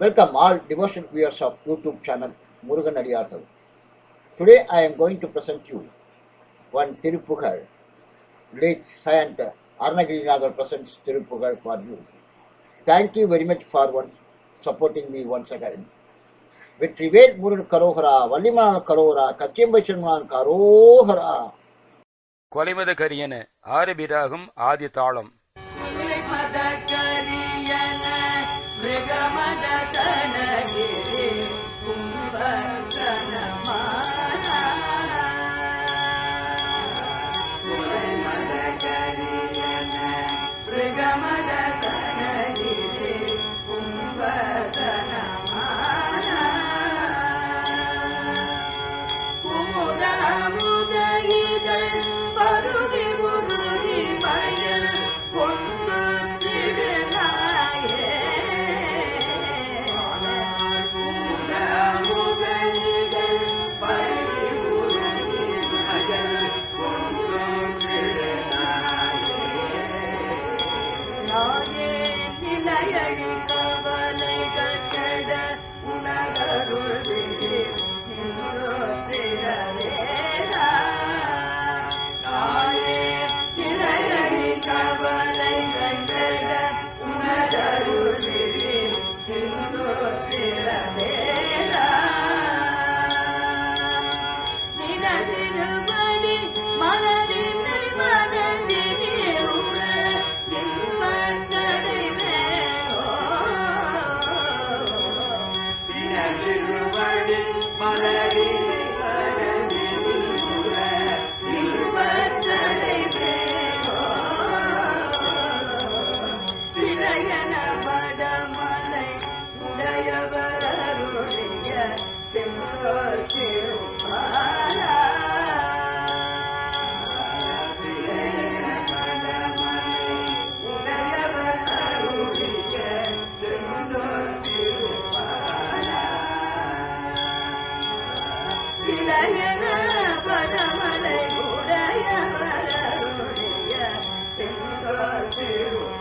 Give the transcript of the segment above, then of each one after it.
Welcome all devotion viewers of YouTube channel Murugan அடியார்கள் today I am going to present you one Thiruppugazh late Saint Arnagirinathar presents Thiruppugazh for you Thank you very much for one, supporting me once again. வெற்றிவேல் முருகன் கரோகரா வள்ளிமலான கரோகரா கச்சியம்பை சென்மான் கரோகரா கொலைமத கரியன ஆரபிராகும் ஆதி தாளம் Thank you.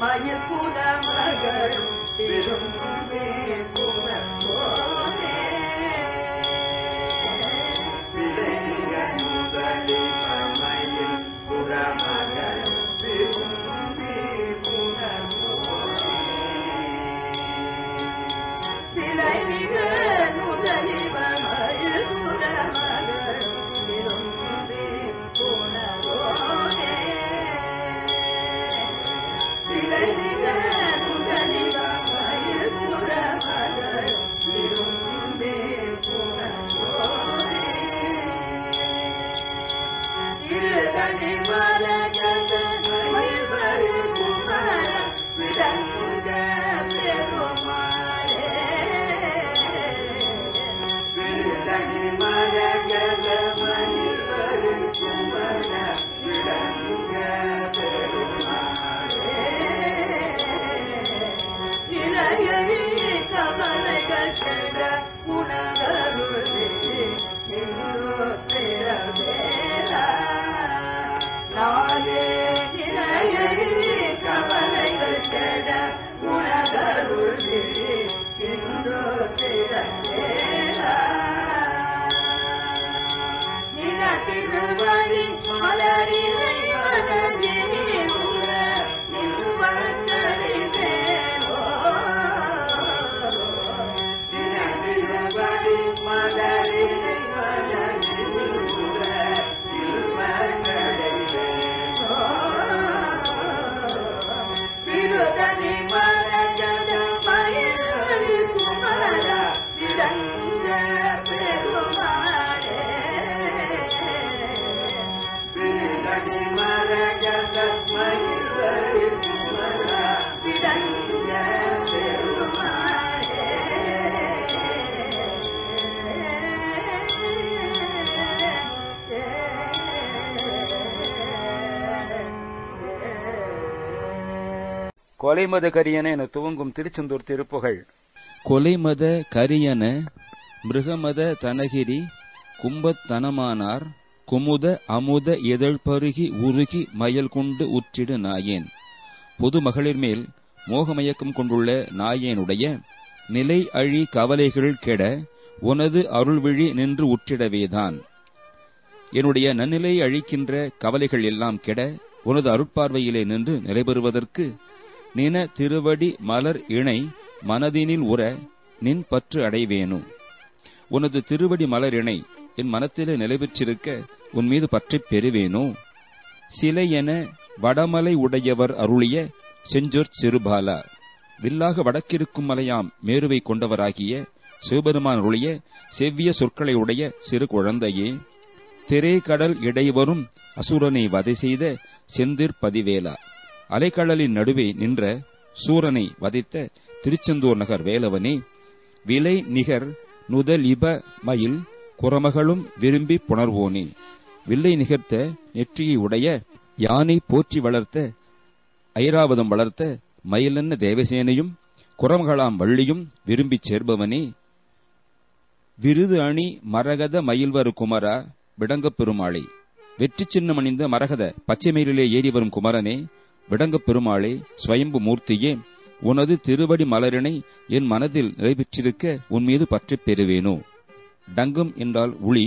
மயக்குட மகளும் பெரும் மேற்பு கொலைமத கரியன என துவங்கும் திருச்செந்தூர் திருப்புகழ். கொலைமத கரியன மிருகமத தனகிரி கும்பத்தனமானார் குமுத அமுத இதழ் பருகி உருகி மயல் கொண்டு உற்றிடு நாயேன். பொது மகளிர் மேல் மோகமயக்கம் கொண்டுள்ள நாயேனுடைய நிலை அழி கவலைகள் கெட உனது அருள்விழி நின்று உற்றிடவேதான். என்னுடைய நன்னிலை அழிக்கின்ற கவலைகள் எல்லாம் கெட உனது அருட்பார்வையிலே நின்று நிலைபெறுவதற்கு நின திருவடி மலர் இணை மனதினில் உற நின் பற்று அடைவேனு. உனது திருவடி மலர் இணை என் மனத்திலே நிலைபெற்றிருக்க உன் மீது பற்றி பெறுவேனோ. சிலை என வடமலை உடையவர் அருளிய செஞ்சொற் சிறுபாலா. வில்லாக வடக்கிருக்கும் மலையாம் மேருவை கொண்டவராகிய சிவபெருமான் அருளிய செவ்விய சொற்களை உடைய சிறு குழந்தையே. திரை கடல் இடைவரும் அசுரனை வதை செய்த செந்திர் பதிவேலா. அலைக்கடலின் நடுவே நின்ற சூரனை வதைத்த திருச்செந்தூர் நகர் வேலவனே விலை நிகர் நுதலிப மயில் குரமகளும் விரும்பி புணர்வோனே. வில்லை நிகர்த்த நெற்றியை உடைய யானை போற்றி வளர்த்த ஐராவதம் வளர்த்த மயிலன்ன தேவசேனையும் குரமகளாம் வள்ளியும் விரும்பிச் சேர்பவனே. விருது அணி மரகத மயில்வரு குமரா விடங்கப் பெருமாளே. வெற்றி சின்னம் அணிந்த மரகத பச்சை மயிலிலே ஏறி வரும் குமரனே விடங்கப் பெருமாளே ஸ்வயம்பு மூர்த்தியே உனது திருவடி மலரினை என் மனதில் நிறைவேற்றிருக்க உன் மீது பற்றிப் பெறுவேனோ? டங்கம் என்றால் உளி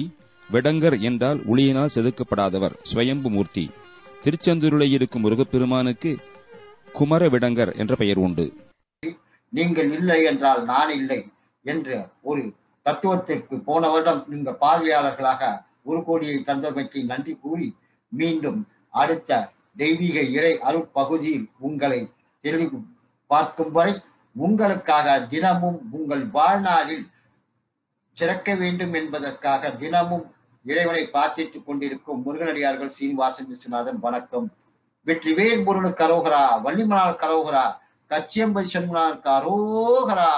விடங்கர் என்றால் உளியினால் செதுக்கப்படாதவர் ஸ்வயம்பு மூர்த்தி. திருச்செந்தூரிலே இருக்கும் முருகப்பெருமானுக்கு குமர விடங்கர் என்ற பெயர் உண்டு. நீங்கள் இல்லை என்றால் நான் இல்லை என்ற ஒரு தத்துவத்திற்கு போன வருடம் நீங்கள் பார்வையாளர்களாக ஒரு கோடியை தந்தமைக்கு நன்றி கூறி மீண்டும் அடுத்த தெய்வீக இறை அருட்பகுதியில் உங்களை திரும்பி பார்க்கும் வரை உங்களுக்காக தினமும் உங்கள் வாழ்நாளில் சிறக்க வேண்டும் என்பதற்காக தினமும் இறைவனை பிரார்த்தித்துக் கொண்டிருக்கும் முருகனடியார்கள் சீனிவாசன் விஸ்வநாதன் வணக்கம். வெற்றிவேல் முருகனுக்கு அரோகரா வள்ளிமலால் கரோகரா கச்சியம்பதி சண்முனாருக்கு அரோகரா.